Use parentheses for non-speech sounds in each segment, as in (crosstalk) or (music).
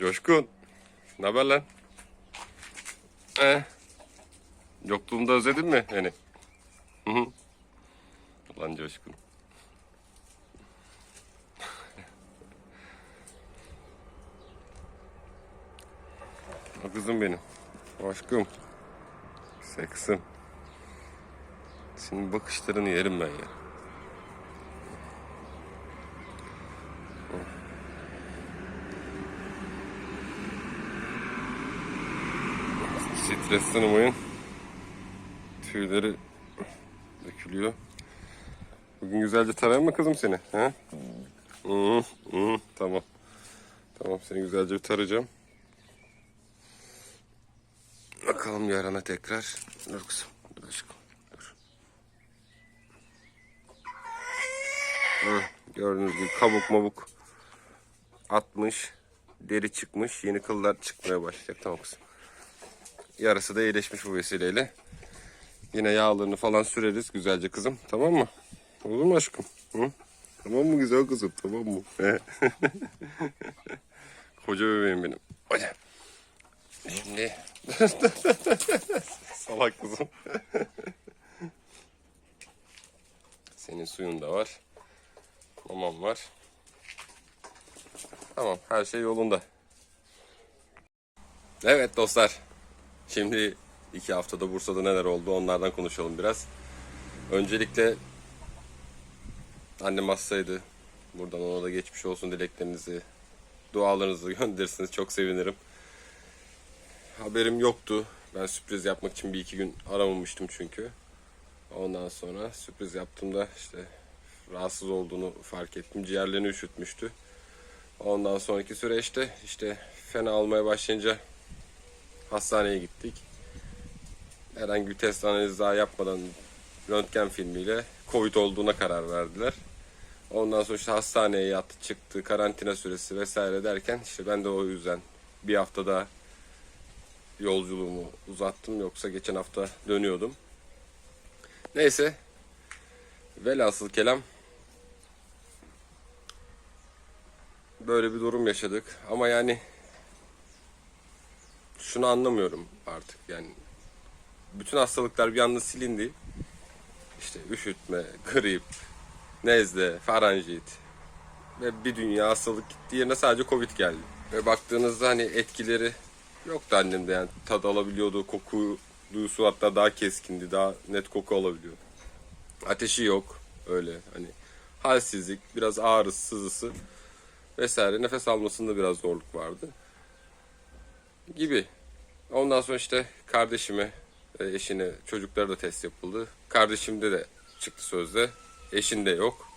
Coşkun. Ne haber lan? Ee, yokluğumda özledin mi beni? Hı hı. Ulan Coşkun. (laughs) O kızım benim. Aşkım. Seksim. Senin bakışlarını yerim ben ya. Stresten umayın. Tüyleri dökülüyor. Bugün güzelce tarayayım mı kızım seni? He? Hı, hı, tamam. Tamam seni güzelce bir tarayacağım. Bakalım yarana tekrar. Dur kızım. Dur aşkım. Dur. Hı, gördüğünüz gibi kabuk mabuk atmış. Deri çıkmış. Yeni kıllar çıkmaya başlayacak. Tamam kızım. Yarası da iyileşmiş bu vesileyle. Yine yağlarını falan süreriz güzelce kızım. Tamam mı? Olur mu aşkım? Hı? Tamam mı güzel kızım? Tamam mı? (laughs) Koca bebeğim benim. Hadi. Şimdi. (laughs) Salak kızım. (laughs) Senin suyun da var. Mamam var. Tamam her şey yolunda. Evet dostlar. Şimdi iki haftada Bursa'da neler oldu onlardan konuşalım biraz. Öncelikle annem hastaydı. Buradan ona da geçmiş olsun dileklerinizi, dualarınızı (laughs) gönderirsiniz. Çok sevinirim. Haberim yoktu. Ben sürpriz yapmak için bir iki gün aramamıştım çünkü. Ondan sonra sürpriz yaptığımda işte rahatsız olduğunu fark ettim. Ciğerlerini üşütmüştü. Ondan sonraki süreçte işte fena olmaya başlayınca hastaneye gittik. Herhangi bir test analizi daha yapmadan röntgen filmiyle Covid olduğuna karar verdiler. Ondan sonra işte hastaneye yattı çıktı karantina süresi vesaire derken işte ben de o yüzden bir hafta daha yolculuğumu uzattım yoksa geçen hafta dönüyordum. Neyse velhasıl kelam böyle bir durum yaşadık ama yani şunu anlamıyorum artık yani bütün hastalıklar bir anda silindi. İşte üşütme, grip, nezle, faranjit ve bir dünya hastalık gitti yerine sadece Covid geldi. Ve baktığınızda hani etkileri yoktu annemde yani tad alabiliyordu, koku duyusu hatta daha keskindi, daha net koku alabiliyordu. Ateşi yok öyle hani halsizlik, biraz ağrısı, sızısı vesaire nefes almasında biraz zorluk vardı gibi. Ondan sonra işte kardeşime, e, eşine, çocuklara da test yapıldı. Kardeşimde de çıktı sözde. Eşinde yok.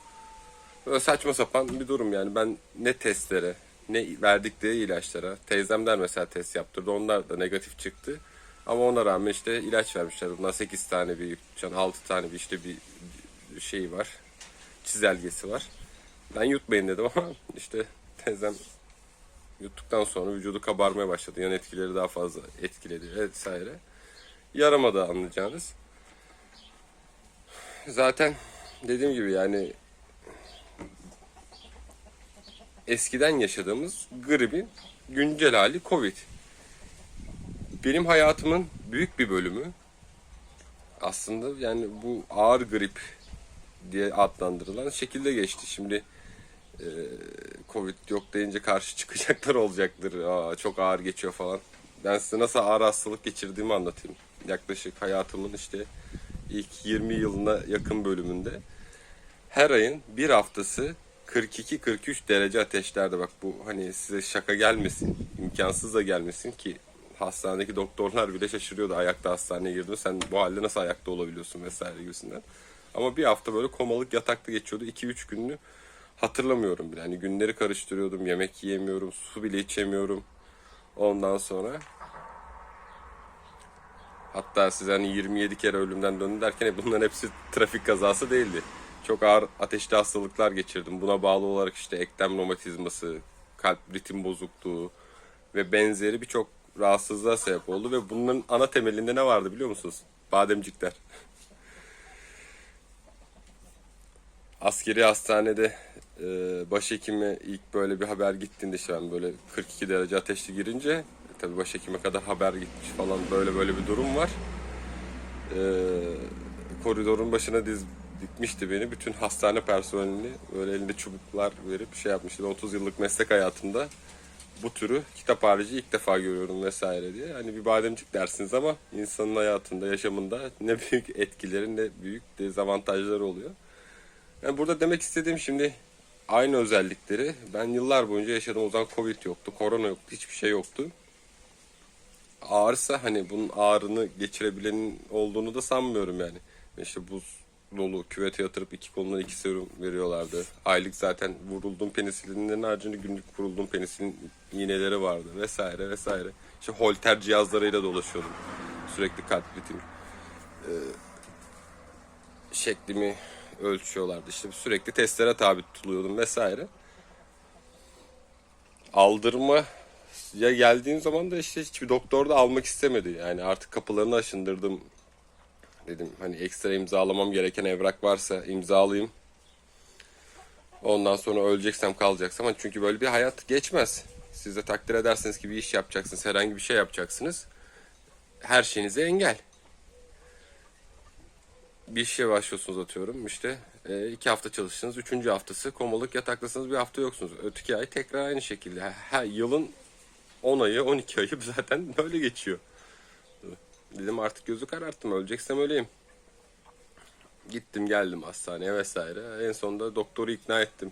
Böyle saçma sapan bir durum yani. Ben ne testlere, ne verdikleri ilaçlara. Teyzemler mesela test yaptırdı. Onlar da negatif çıktı. Ama ona rağmen işte ilaç vermişler. Bunlar 8 tane bir, 6 tane bir işte bir şey var. Çizelgesi var. Ben yutmayın dedim ama işte teyzem yuttuktan sonra vücudu kabarmaya başladı. Yan etkileri daha fazla etkiledi vesaire. Yaramadı anlayacağınız. Zaten dediğim gibi yani eskiden yaşadığımız gripin güncel hali Covid. Benim hayatımın büyük bir bölümü aslında yani bu ağır grip diye adlandırılan şekilde geçti. Şimdi e, Covid yok deyince karşı çıkacaklar olacaktır. Aa, çok ağır geçiyor falan. Ben size nasıl ağır hastalık geçirdiğimi anlatayım. Yaklaşık hayatımın işte ilk 20 yılına yakın bölümünde her ayın bir haftası 42-43 derece ateşlerde bak bu hani size şaka gelmesin, imkansız da gelmesin ki hastanedeki doktorlar bile şaşırıyordu ayakta hastaneye girdin sen bu halde nasıl ayakta olabiliyorsun vesaire gibisinden. Ama bir hafta böyle komalık yatakta geçiyordu. 2-3 gününü hatırlamıyorum bile. Hani günleri karıştırıyordum. Yemek yiyemiyorum. Su bile içemiyorum. Ondan sonra hatta size hani 27 kere ölümden döndü derken hep bunların hepsi trafik kazası değildi. Çok ağır ateşli hastalıklar geçirdim. Buna bağlı olarak işte eklem romatizması, kalp ritim bozukluğu ve benzeri birçok rahatsızlığa sebep oldu ve bunların ana temelinde ne vardı biliyor musunuz? Bademcikler. (laughs) askeri hastanede e, başhekime ilk böyle bir haber gittiğinde işte ben böyle 42 derece ateşli girince e, tabii başhekime kadar haber gitmiş falan böyle böyle bir durum var. E, koridorun başına diz dikmişti beni. Bütün hastane personelini böyle elinde çubuklar verip şey yapmıştı. 30 yıllık meslek hayatımda bu türü kitap harici ilk defa görüyorum vesaire diye. Hani bir bademcik dersiniz ama insanın hayatında, yaşamında ne büyük etkileri ne büyük dezavantajları oluyor. Yani burada demek istediğim şimdi aynı özellikleri ben yıllar boyunca yaşadım. O zaman Covid yoktu, korona yoktu, hiçbir şey yoktu. Ağırsa hani bunun ağrını geçirebilenin olduğunu da sanmıyorum yani. İşte buz dolu küvete yatırıp iki koluna iki serum veriyorlardı. Aylık zaten vurulduğum penisilinin haricinde günlük vurulduğum penisilin iğneleri vardı vesaire vesaire. İşte holter cihazlarıyla dolaşıyordum. Sürekli kalp ritim e, şeklimi ölçüyorlardı. İşte sürekli testlere tabi tutuluyordum vesaire. Aldırma ya geldiğim zaman da işte hiçbir doktor da almak istemedi. Yani artık kapılarını aşındırdım. Dedim hani ekstra imzalamam gereken evrak varsa imzalayayım. Ondan sonra öleceksem kalacaksam. Hani çünkü böyle bir hayat geçmez. Siz de takdir edersiniz ki bir iş yapacaksınız, herhangi bir şey yapacaksınız. Her şeyinize engel. Bir işe başlıyorsunuz atıyorum işte e, iki hafta çalıştınız, üçüncü haftası komalık yataktasınız bir hafta yoksunuz. Öteki ay tekrar aynı şekilde. Her yılın 10 ayı 12 ayı (laughs) zaten böyle geçiyor. Dedim artık gözü kararttım öleceksem öleyim. Gittim geldim hastaneye vesaire. En sonunda doktoru ikna ettim.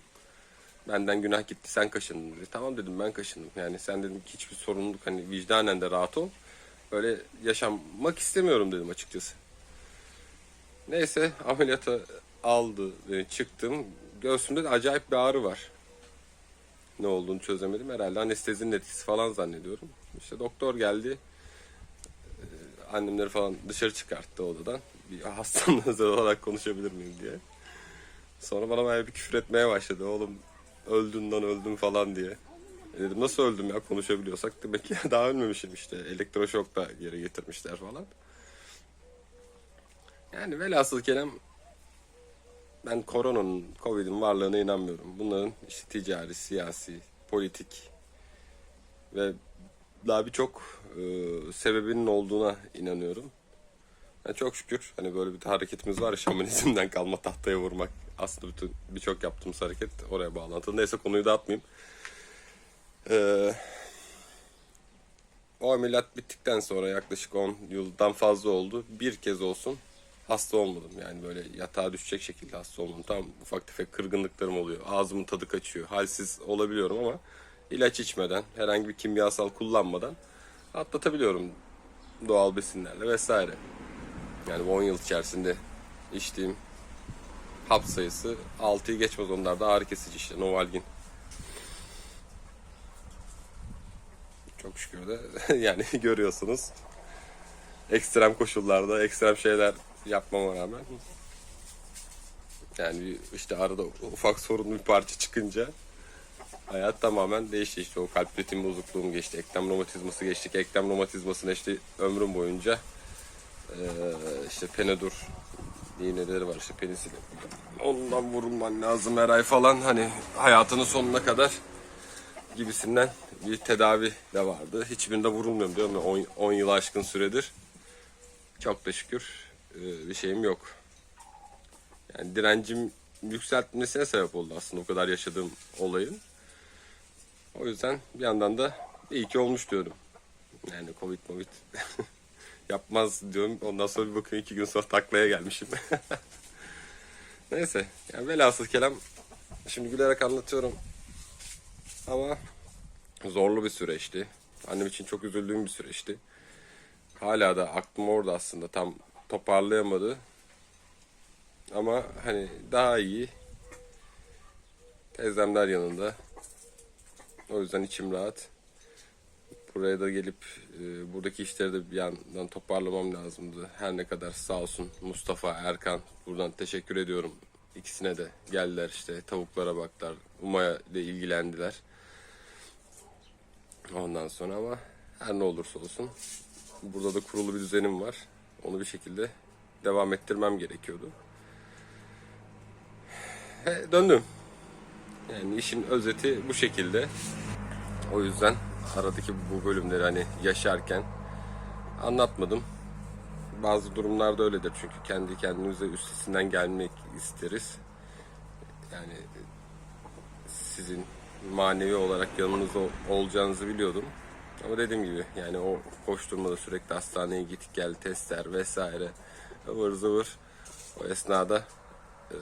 Benden günah gitti sen kaşındın dedi. Tamam dedim ben kaşındım. Yani sen dedim hiçbir sorumluluk hani vicdanen de rahat ol. Böyle yaşamak istemiyorum dedim açıkçası. Neyse ameliyata aldı beni çıktım. Göğsümde de acayip bir ağrı var. Ne olduğunu çözemedim. Herhalde anestezinin etkisi falan zannediyorum. İşte doktor geldi. Ee, Annemleri falan dışarı çıkarttı odadan. Bir hastamla (laughs) özel olarak konuşabilir miyim diye. Sonra bana böyle bir küfür etmeye başladı. Oğlum öldün lan öldün falan diye. E dedim nasıl öldüm ya konuşabiliyorsak. Demek ki (laughs) daha ölmemişim işte. Elektroşokla geri getirmişler falan. Yani velhasıl kelam ben koronanın, covid'in varlığına inanmıyorum. Bunların işte ticari, siyasi, politik ve daha birçok e, sebebinin olduğuna inanıyorum. Yani çok şükür hani böyle bir hareketimiz var ya şamanizmden kalma tahtaya vurmak. Aslında bütün birçok yaptığımız hareket oraya bağlantılı. Neyse konuyu dağıtmayayım. Ee, o ameliyat bittikten sonra yaklaşık 10 yıldan fazla oldu. Bir kez olsun hasta olmadım. Yani böyle yatağa düşecek şekilde hasta olmadım. Tam ufak tefek kırgınlıklarım oluyor. Ağzımın tadı kaçıyor. Halsiz olabiliyorum ama ilaç içmeden, herhangi bir kimyasal kullanmadan atlatabiliyorum doğal besinlerle vesaire. Yani bu 10 yıl içerisinde içtiğim hap sayısı 6'yı geçmez. Onlar da ağrı kesici işte Novalgin. Çok şükür de (laughs) yani görüyorsunuz ekstrem koşullarda ekstrem şeyler yapmama rağmen. Yani işte arada ufak sorunlu bir parça çıkınca hayat tamamen değişti. İşte o kalp ritim bozukluğum geçti eklem romatizması geçtik eklem romatizmasına işte ömrüm boyunca işte penedur iğneleri var? İşte penisilin ondan vurulman lazım her ay falan. Hani hayatının sonuna kadar gibisinden bir tedavi de vardı. Hiçbirinde vurulmuyorum diyorum ya 10 yıl aşkın süredir. Çok da şükür bir şeyim yok. Yani direncim yükseltmesine sebep oldu aslında o kadar yaşadığım olayın. O yüzden bir yandan da iyi ki olmuş diyorum. Yani Covid Covid (laughs) yapmaz diyorum. Ondan sonra bir bakıyorum iki gün sonra taklaya gelmişim. (laughs) Neyse. Yani velhasıl kelam şimdi gülerek anlatıyorum. Ama zorlu bir süreçti. Annem için çok üzüldüğüm bir süreçti. Hala da aklım orada aslında tam toparlayamadı. Ama hani daha iyi. Teyzemler yanında. O yüzden içim rahat. Buraya da gelip e, buradaki işleri de bir yandan toparlamam lazımdı. Her ne kadar sağ olsun Mustafa, Erkan buradan teşekkür ediyorum. İkisine de geldiler işte tavuklara baktılar. Umaya ile ilgilendiler. Ondan sonra ama her ne olursa olsun burada da kurulu bir düzenim var. Onu bir şekilde devam ettirmem gerekiyordu. He, döndüm. Yani işin özeti bu şekilde. O yüzden aradaki bu bölümleri hani yaşarken anlatmadım. Bazı durumlarda öyledir çünkü kendi kendimize üstesinden gelmek isteriz. Yani sizin manevi olarak yanınızda olacağınızı biliyordum. Ama dediğim gibi yani o koşturmada sürekli hastaneye git gel testler vesaire ıvır zıvır o esnada e,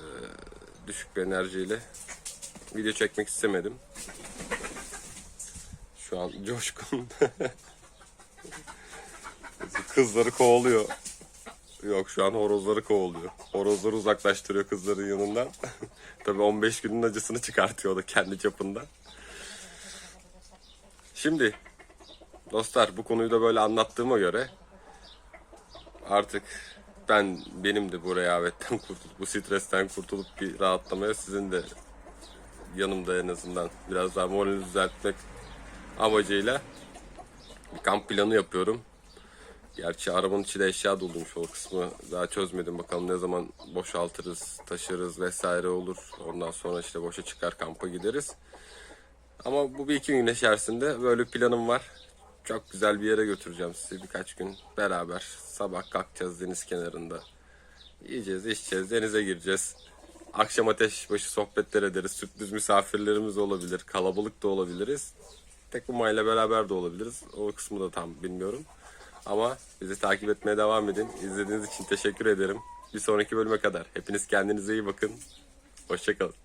düşük bir enerjiyle video çekmek istemedim. Şu an (laughs) coşkun. Kızları kovalıyor. Yok şu an horozları kovalıyor. Horozları uzaklaştırıyor kızların yanından. (laughs) Tabii 15 günün acısını çıkartıyor o da kendi çapında. Şimdi dostlar bu konuyu da böyle anlattığıma göre artık ben benim de bu rehavetten (laughs) kurtulup bu stresten kurtulup bir rahatlamaya sizin de yanımda en azından biraz daha moralini düzeltmek amacıyla bir kamp planı yapıyorum. Gerçi arabanın içinde eşya doluymuş o kısmı daha çözmedim. Bakalım ne zaman boşaltırız, taşırız vesaire olur. Ondan sonra işte boşa çıkar kampa gideriz. Ama bu bir iki gün içerisinde böyle bir planım var. Çok güzel bir yere götüreceğim sizi birkaç gün beraber. Sabah kalkacağız deniz kenarında. Yiyeceğiz, içeceğiz, denize gireceğiz. Akşam ateş başı sohbetler ederiz. Sürpriz misafirlerimiz olabilir. Kalabalık da olabiliriz. Tek umayla beraber de olabiliriz. O kısmı da tam bilmiyorum. Ama bizi takip etmeye devam edin. İzlediğiniz için teşekkür ederim. Bir sonraki bölüme kadar. Hepiniz kendinize iyi bakın. Hoşçakalın.